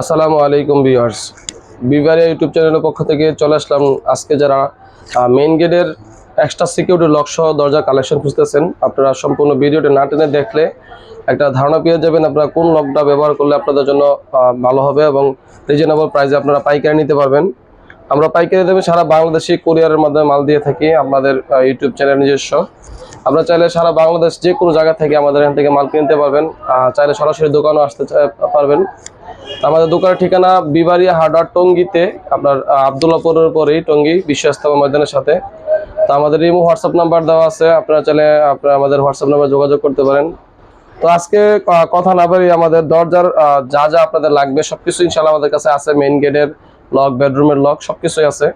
আসসালামু আলাইকুম viewers. বিবারিয়া YouTube চ্যানেলের পক্ষ থেকে চলে আসলাম। আজকে যারা মেইন গেটের এক্সট্রা সিকিউরিটি লক সহ দরজা কালেকশন খুঁজতেছেন, আপনারা সম্পূর্ণ ভিডিওটা না টেনে দেখলে একটা ধারণা পেয়ে যাবেন আপনারা কোন লকটা ব্যবহার করলে আপনাদের জন্য ভালো হবে এবং রিজনেবল প্রাইসে আপনারা পাইকারি নিতে পারবেন। আমরা পাইকারি দেবে সারা বাংলাদেশি কুরিয়ারের মাধ্যমে মাল দিয়ে থাকি, আমাদের ইউটিউব চ্যানেল নিজস্ব। আপনারা চাইলে সারা বাংলাদেশ যে কোনো জায়গা থেকে আমাদের এখান থেকে মাল কিনতে পারবেন। চাইলে সরাসরি দোকানও আসতে পারবেন। আমাদের দোকানের ঠিকানা বিবারিয়া হার্ডওয়ার টঙ্গিতে, আপনার আবদুল্লাপুরের পরেই টঙ্গি বিশ্ব ইস্তেমা ময়দানের সাথে। তো আমাদের ইমো হোয়াটসঅ্যাপ নাম্বার দেওয়া আছে, আপনারা চাইলে আপনারা আমাদের হোয়াটসঅ্যাপ নাম্বার যোগাযোগ করতে পারেন। তো আজকে কথা না বাড়ি আমাদের দরজার যা যা আপনাদের লাগবে, সবকিছু ইনশাল্লাহ আমাদের কাছে আছে মেইন গেটের লক বেডরুমের লক সবকিছুই আছে।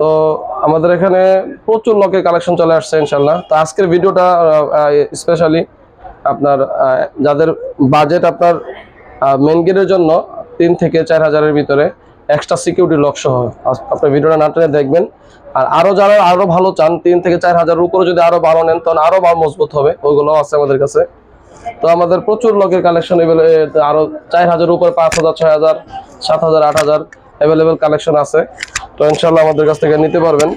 তো আমাদের এখানে প্রচুর লকের কালেকশন চলে আসছে ইনশাল্লাহ তো আজকের ভিডিওটা স্পেশালি আপনার যাদের বাজেট আপনার মেন গেটের জন্য তিন থেকে চার হাজারের ভিতরে এক্সট্রা সিকিউরিটি লক সহ আপনার ভিডিওটা না টেনে দেখবেন। আর আরও যারা আরও ভালো চান তিন থেকে চার হাজার উপরে যদি আরও ভালো নেন তখন আরও মজবুত হবে। ওইগুলো আছে আমাদের কাছে। তো আমাদের প্রচুর লকের কালেকশন আরও চার হাজার উপরে পাঁচ হাজার ছয় হাজার সাত হাজার আট হাজার অ্যাভেলেবেল কালেকশন আছে। তো ইনশাল্লাহ আমাদের কাছ থেকে নিতে পারবেন।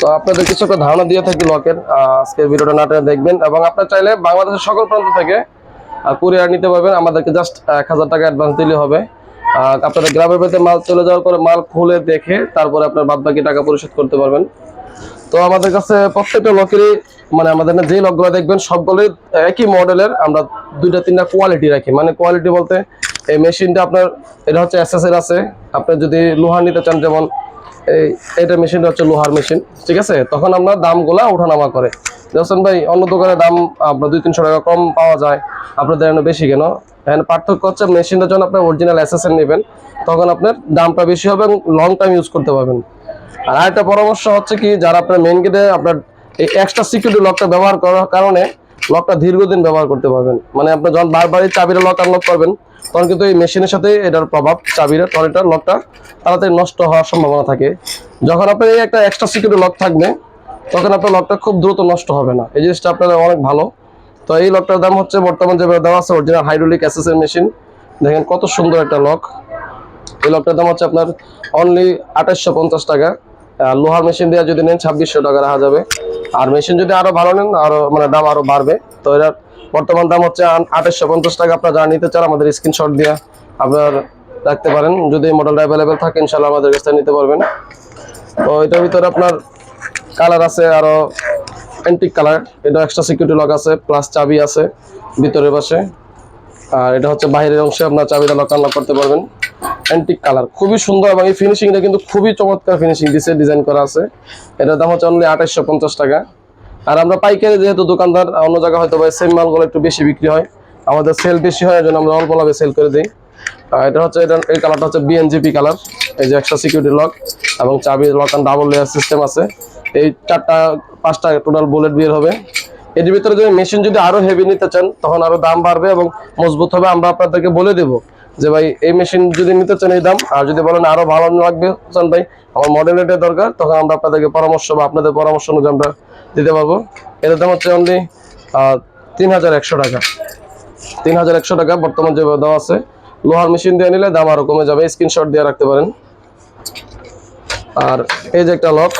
তো আপনাদের কিছু একটা ধারণা দিয়ে থাকি লকের আহ, আজকের ভিডিওটা নাটে দেখবেন। এবং আপনার চাইলে বাংলাদেশের সকল প্রান্ত থেকে কুরিয়ার নিতে পারবেন। আমাদেরকে জাস্ট এক হাজার টাকা অ্যাডভান্স দিলে হবে। আপনাদের গ্রামের বাড়িতে মাল চলে যাওয়ার পরে মাল খুলে দেখে তারপরে আপনার বাদ বাকি টাকা পরিশোধ করতে পারবেন। তো আমাদের কাছে প্রত্যেকটা লকেরই মানে আমাদের যে লকগুলো দেখবেন, সবগুলোই একই মডেলের আমরা দুইটা, তিনটা কোয়ালিটি রাখি। মানে কোয়ালিটি বলতে এই মেশিনটা আপনার, এটা হচ্ছে এস এর আছে। আপনি যদি লোহার নিতে চান, যেমন এই এটা মেশিনটা হচ্ছে লোহার মেশিন ঠিক আছে? তখন আমরা দামগুলা ওঠানামা করে। দেখছেন ভাই, অন্য দোকানে দাম, আপনার দুই, তিনশো টাকা কম পাওয়া যায়। আপনাদের এখানে বেশি কেন? এখানে পার্থক্য হচ্ছে মেশিনটা যখন আপনার অরিজিনাল এর নেবেন, তখন আপনার দামটা বেশি হবে এবং লং টাইম ইউজ করতে পারবেন। আর আরেকটা পরামর্শ হচ্ছে কি, যারা আপনার মেন গেটে আপনার এই এক্সট্রা সিকিউরিটি লকটা ব্যবহার করার কারণে লকটা দীর্ঘদিন ব্যবহার করতে পারবেন। মানে আপনি যখন বারবারই চাবির লক আনলক করবেন, তখন কিন্তু এই মেশিনের সাথে এটার প্রভাব, চাবির তখন এটার লকটা তাড়াতাড়ি নষ্ট হওয়ার সম্ভাবনা থাকে। যখন আপনার এই একটা এক্সট্রা সিকিউরিটি লক থাকবে তখন আপনার লকটা খুব দ্রুত নষ্ট হবে না। এই জিনিসটা আপনার অনেক ভালো। তো এই লকটার দাম হচ্ছে বর্তমান যে দেওয়া আছে অরিজিনাল হাইড্রোলিক অ্যাসেসের মেশিন দেখেন কত সুন্দর একটা লক। এই লকটার দাম হচ্ছে আপনার অনলি আঠাশশো পঞ্চাশ টাকা। লোহার মেশিন দিয়ে যদি নেন ছাব্বিশশো টাকা রাখা যাবে। আর মেশিন যদি আরও ভালো নেন আরও মানে দাম আরও বাড়বে। তো এটার বর্তমান দাম হচ্ছে আঠাশশো পঞ্চাশ টাকা। আপনারা যারা নিতে চান, আমাদের স্ক্রিনশট দিয়ে আপনার রাখতে পারেন। যদি মডেলটা অ্যাভেলেবেল থাকে ইনশাল্লাহ আমাদের কাছ নিতে পারবেন। তো এটার ভিতরে আপনার কালার আছে আরও অ্যান্টিক কালার। এটা এক্সট্রা সিকিউরিটি লক আছে প্লাস চাবি আছে ভিতরের পাশে। আর এটা হচ্ছে বাইরের অংশে আপনার চাবিটা লক আনলক করতে পারবেন। অ্যান্টিক কালার, খুবই সুন্দর এবং এই ফিনিশিংটা কিন্তু খুবই চমৎকার ফিনিশিং দিছে ডিজাইন করা আছে। এটার দাম হচ্ছে অনলি আঠাশশো পঞ্চাশ টাকা। আর আমরা পাইকারি যেহেতু দোকানদার, অন্য জায়গায় হয়তো বা সেম মালগুলো একটু বেশি বিক্রি হয়। আমাদের সেল বেশি হয় জন্য আমরা অল্প লাভে সেল করে দিই। এটা হচ্ছে, এটা, এই কালারটা হচ্ছে বিএনজিপি কালার। এই যে এক্সট্রা সিকিউরিটি লক এবং চাবি lock and double layer system আছে। এই চারটা, পাঁচটা টোটাল বুলেট বের হবে। এর ভিতরে যদি মেশিন যদি আরও হেভি নিতে চান, তখন আরও দাম বাড়বে এবং মজবুত হবে। আমরা আপনাদেরকে বলে দেব যে, ভাই, এই মেশিন যদি নিতে চান এই দাম, আর যদি বলেন আরও ভালো লাগবে, চান ভাই, আমার মডেল এটা দরকার, তখন আমরা আপনাদেরকে পরামর্শ বা আপনাদের পরামর্শ অনুযায়ী আমরা দিতে পারব। এটার দাম হচ্ছে অনলি তিন হাজার একশো টাকা। তিন হাজার একশো টাকা বর্তমান যে দেওয়া আছে, লোহার মেশিন দিয়ে নিলে দাম আরও কমে যাবে। স্ক্রিনশট দিয়ে রাখতে পারেন। আর এই যে একটা লক,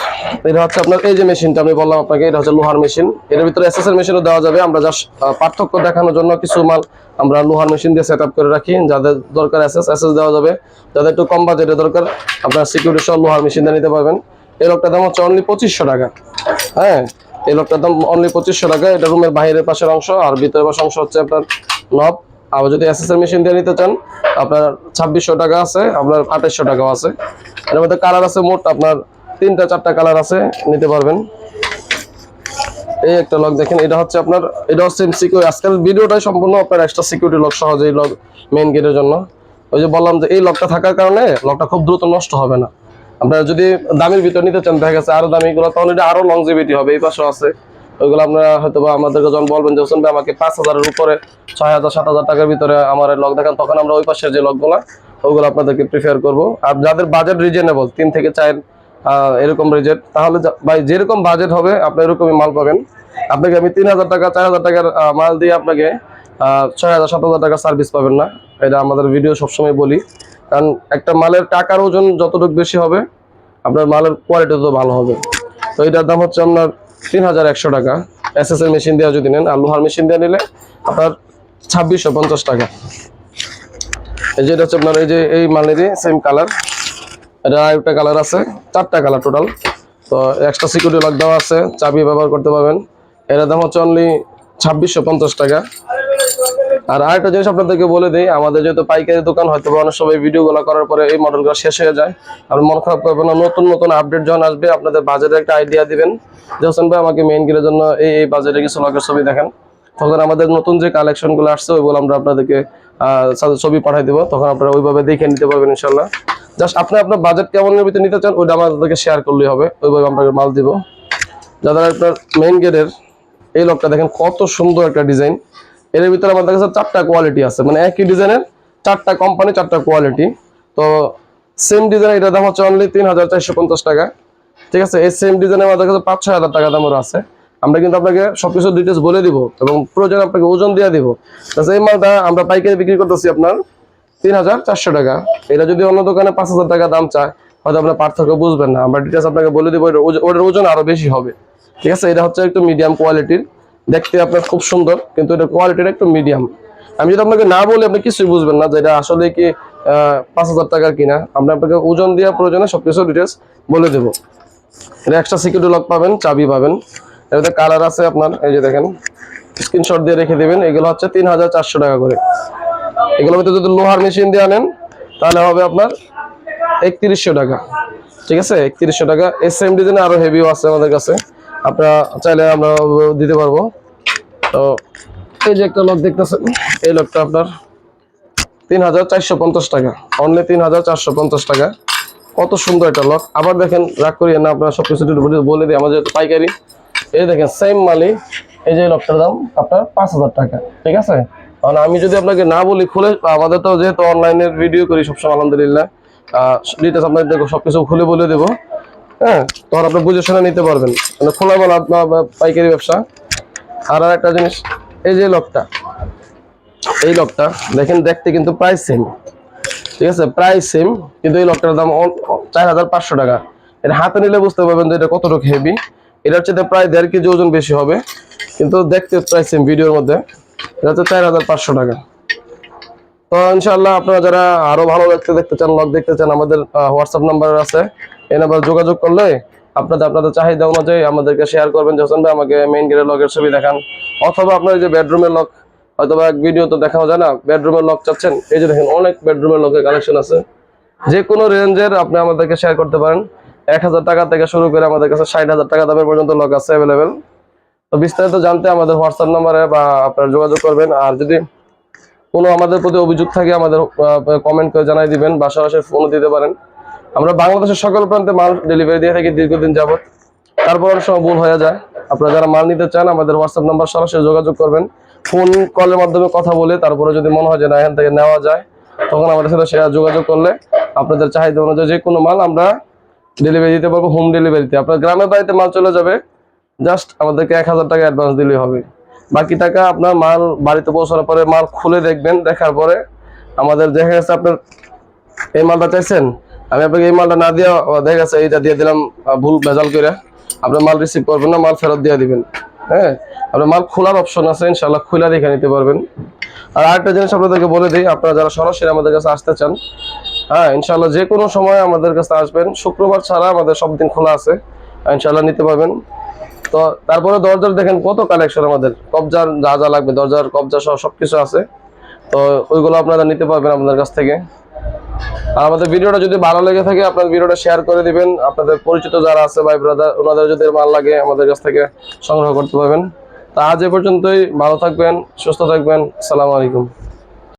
এটা হচ্ছে আপনার এই যে মেশিনটা আমি বললাম আপনাকে, এটা হচ্ছে লোহার মেশিন। এর ভিতরে এসএস এর মেশিনও দেওয়া যাবে, আমরা জাস্ট পার্থক্য দেখানোর জন্য কিছু মাল আমরা লোহার মেশিন দিয়ে সেট করে রাখি, যাদের দরকার এসএস এসএস দেওয়া যাবে। যাদের একটু কম বাজেটের দরকার, আপনার সিকিউরিটি সহ লোহার মেশিন দিয়ে নিতে পারবেন। এই লকটার দাম হচ্ছে অনলি পঁচিশশো টাকা। হ্যাঁ এই লকটার দাম অনলি পঁচিশশো টাকা, এটা রুমের বাইরের পাশের অংশ, আর ভিতরের পাশের অংশ হচ্ছে আপনার নব আবার যদি এসএস এর মেশিন দিয়ে নিতে চান, আপনার ছাব্বিশশো টাকা আছে, আপনার আঠাশশো টাকাও আছে। এর মধ্যে কালার আছে মোট আপনার তিনটা, চারটা কালার আছে, নিতে পারবেন। এই একটা লক দেখেন, এটা হচ্ছে আপনার এটা হচ্ছে সিকিউরিটি আজকাল ভিডিওটাই সম্পূর্ণ আপনার এক্সট্রা সিকিউরিটি লক সহজেই লক মেইন গেটের জন্য। ওই যে বললাম যে এই লকটা থাকার কারণে লকটা খুব দ্রুত নষ্ট হবে না। আপনারা যদি দামের ভিতর নিতে চান, দেখা গেছে আরও দামি গুলো তখন এটা আরও লংজিভিটি হবে, এই পাশেও আছে। ওইগুলো আপনারা হয়তো বা আমাদেরকে যখন বলবেন যে, হোসেন ভাই, আমাকে পাঁচ হাজারের উপরে ছয় হাজার, সাত হাজার টাকার ভিতরে আমার লক দেখান, তখন আমরা ওই পাশের যে লকগুলো ওইগুলো আপনাদেরকে প্রিফার করব। আর যাদের বাজেট রিজনেবল তিন থেকে চার এরকম রিজেট তাহলে ভাই, যেরকম বাজেট হবে, আপনি এরকমই মাল পাবেন। আপনাকে আমি তিন হাজার টাকা, চার হাজার টাকার মাল দিয়ে আপনাকে ছয় হাজার, সাত হাজার টাকা সার্ভিস পাবেন না। এটা আমাদের ভিডিও সবসময় বলি। কারণ একটা মালের টাকার ওজন যতটুকু বেশি হবে, আপনার মালের কোয়ালিটি তত ভালো হবে। তো এটার দাম হচ্ছে আপনার তিন হাজার একশো টাকা। এস এস এর মেশিন দেওয়া যদি নেন আর লোহার মেশিন দিয়ে নিলে আপনার ছাব্বিশশো পঞ্চাশ টাকা। এই যে এটা হচ্ছে আপনার এই যে এই মালেরই সেম কালার এটা আরেকটা কালার আছে, চারটা কালার টোটাল তো এক্সট্রা সিকিউরিটি লক দেওয়া আছে, চাবি ব্যবহার করতে পারবেন। এর দাম হচ্ছে অনলি ছাব্বিশশো পঞ্চাশ টাকা। আর আরেকটা জিনিস আপনাদেরকে বলে দিই, আমাদের যেহেতু পাইকারি দোকান হয়তো অনেক সময় ভিডিওগুলো করার পরে এই মডেলগুলো শেষ হয়ে যায়। আর মন খারাপ করবেন না, নতুন নতুন আপডেট যখন আসবে, আপনাদের বাজেটের একটা আইডিয়া দিবেন। যে হোসেন ভাই আমাকে মেইন গিরের জন্য এই এই বাজেটে কিছু লকের ছবি দেখেন। তখন আমাদের নতুন যে কালেকশনগুলো আসছে, ওইগুলো আমরা আপনাদেরকে ছবি পাঠিয়ে দেবো। তখন আপনারা ওইভাবে দেখে নিতে পারবেন ইনশাল্লাহ জাস্ট আপনি আপনার বাজেট কেমনের ভিতরে নিতে চান, ওইটা আমাদেরকে শেয়ার করলেই হবে। ওইভাবে আমরা মাল দিব। যাদের আপনার মেইন গেটের এই লকটা দেখেন, কত সুন্দর একটা ডিজাইন এর ভিতরে আমাদের কাছে চারটা কোয়ালিটি আছে। মানে একই ডিজাইনের চারটা কোম্পানি চারটা কোয়ালিটি তো সেম ডিজাইন এটার দাম হচ্ছে অনলি তিন হাজার চারশো পঞ্চাশ টাকা। ঠিক আছে? এই সেম ডিজাইনের আমাদের কাছে পাঁচ ছয় হাজার টাকা দামের আছে। আমরা কিন্তু আপনাকে সবকিছু ডিটেলস বলে দিব এবং প্রয়োজন আপনাকে ওজন দিয়ে দিব। এই মালটা আমরা পাইকারি বিক্রি করতেছি আপনার তিন হাজার চারশো টাকা। এটা যদি অন্য দোকানে পাঁচ হাজার টাকা দাম চায়, হয়তো আপনার পার্থক্য বুঝবেন না। আমরা ডিটেলস আপনাকে বলে দিব ওটার ওজন আরও বেশি হবে। ঠিক আছে? এটা হচ্ছে একটু মিডিয়াম কোয়ালিটির দেখতে আপনার খুব সুন্দর, কিন্তু এটা কোয়ালিটির একটু মিডিয়াম আমি যদি আপনাকে না বলি, আপনি কিছুই বুঝবেন না যে এটা আসলে কি পাঁচ হাজার টাকার কিনা। আমরা আপনাকে ওজন দেওয়া প্রয়োজনে সবকিছু ডিটেলস বলে দেবো। এটা এক্সট্রা সিকিউরিটি লক পাবেন, চাবি পাবেন। এটাতে কালার আছে আপনার, এই যে দেখেন। স্ক্রিনশট দিয়ে রেখে দেবেন। এগুলো হচ্ছে তিন হাজার চারশো টাকা করে। এগুলোর ভিতরে যদি লোহার মেশিন দিয়ে আনেন তাহলে হবে আপনার একত্রিশশো টাকা। ঠিক আছে? একত্রিশশো টাকা। এস এম ডিজাইনে আরও হেভিও আছে আমাদের কাছে। আপনারা চাইলে আমরা দিতে পারব। তো এই যে একটা লক দেখতেছেন, এই লকটা আপনার তিন হাজার চারশো পঞ্চাশ টাকা। অনলি তিন হাজার চারশো পঞ্চাশ টাকা। কত সুন্দর একটা লক আবার দেখেন, রাগ করিয়ে না, আপনারা সব কিছু বলে দিই, আমাদের পাইকারি। এই দেখেন সেম মালি এই যে লকটার দাম, আপনার পাঁচ হাজার টাকা। ঠিক আছে? কারণ আমি যদি আপনাকে না বলি, খুলে, আমাদের তো যেহেতু অনলাইনের ভিডিও করি সবসময়, আলহামদুলিল্লাহ। ডিটেলস আপনাদের সবকিছু খুলে বলে দেবো। হ্যাঁ তখন আপনি বুঝে শুনে নিতে পারবেন। মানে খোলা বলা আপনার পাইকারি ব্যবসা। আর আর একটা জিনিস, এই যে লকটা, এই লকটা, দেখেন দেখতে কিন্তু প্রাইস সেম ঠিক আছে? প্রাইস সেম কিন্তু এই লকটার দাম চার হাজার পাঁচশো টাকা। এটা হাতে নিলে বুঝতে পারবেন যে এটা কতটুকু হেভি এটার হচ্ছে প্রায় দেড় কেজি ওজন বেশি হবে। কিন্তু দেখতে প্রাইস সেম ভিডিওর মধ্যে। এটা হচ্ছে চার হাজার পাঁচশো টাকা। তো ইনশাআল্লাহ আপনারা যারা আরও ভালো দেখতে দেখতে চান লক দেখতে চান, আমাদের হোয়াটসঅ্যাপ নাম্বার আছে। এই নাম্বার যোগাযোগ করলে আপনাদের আপনাদের চাহিদা অনুযায়ী আমাদেরকে শেয়ার করবেন। যে হোসেন ভাই, আমাকে মেইন গেটের লকের ছবি দেখান। অথবা আপনার যে বেডরুমের লক হয়তো বা ভিডিও তো দেখাও যায় না বেডরুমের লক চাচ্ছেন, এই যে দেখেন অনেক বেডরুমের লকের কালেকশন আছে। যে কোনো রেঞ্জের আপনি আমাদেরকে শেয়ার করতে পারেন। এক হাজার টাকা থেকে শুরু করে আমাদের কাছে ষাট হাজার টাকা দামের পর্যন্ত লক আছে অ্যাভেলেবেল তো বিস্তারিত জানতে আমাদের হোয়াটসঅ্যাপ নাম্বারে বা আপনারা যোগাযোগ করবেন। আর যদি কোনো আমাদের প্রতি অভিযোগ থাকে, আমাদের কমেন্ট করে জানাই দিবেন। বা সরাসরি ফোন দিতে পারেন। আমরা বাংলাদেশের সকল প্রান্তে মাল ডেলিভারি দিয়ে থাকি দীর্ঘদিন যাবত তারপর অনেক সময় ভুল হয়ে যায়। আপনারা যারা মাল নিতে চান, আমাদের হোয়াটসঅ্যাপ নাম্বার সরাসরি যোগাযোগ করবেন। ফোন কলের মাধ্যমে কথা বলে, তারপরে যদি মনে হয় যে না, এখান থেকে নেওয়া যায়, তখন আমাদের সাথে শেয়ার যোগাযোগ করলে আপনাদের চাহিদা অনুযায়ী যে কোনো মাল আমরা ডেলিভারি দিতে পারব হোম ডেলিভারিতে আপনার গ্রামের বাড়িতে মাল চলে যাবে জাস্ট আমাদেরকে এক হাজার টাকা অ্যাডভান্স দিলেই হবে। বাকি টাকা আপনার মাল বাড়িতে পৌঁছানোর পরে মাল খুলে দেখবেন, দেখার পরে আমাদের দেখা গেছে আপনার এই মালটা চাইছেন আমি আপনাকে এই মালটা না দিয়ে দেখা গেছে এইটা দিয়ে দিলাম ভুল ভেজাল করে আপনার মাল রিসিভ করবেন না, মাল ফেরত দিয়ে দিবেন। হ্যাঁ? আপনার মাল খোলার অপশন আছে ইনশাল্লাহ খোলা দেখে নিতে পারবেন। আর আরেকটা জিনিস আপনাদেরকে বলে দিই, আপনারা যারা সরাসরি আমাদের কাছে আসতে চান হ্যাঁ ইনশাল্লাহ যে কোনো সময় আমাদের কাছে আসবেন। শুক্রবার ছাড়া আমাদের সব দিন খোলা আছে ইনশাল্লাহ নিতে পারবেন। তো তারপরে দরজার দেখেন কত কালেকশন আমাদের, কবজার যা যা লাগবে, দরজার, কবজা সহ সব কিছু আছে। তো ওইগুলো আপনারা নিতে পারবেন আমাদের কাছ থেকে। আর আমাদের ভিডিওটা যদি ভালো লেগে থাকে, আপনার ভিডিওটা শেয়ার করে দিবেন। আপনাদের পরিচিত যারা আছে, ভাই ব্রাদার ওনাদের যদি মাল লাগে, আমাদের কাছ থেকে সংগ্রহ করতে পারবেন। তা আজ এ পর্যন্তই, ভালো থাকবেন, সুস্থ থাকবেন আসসালামু আলাইকুম।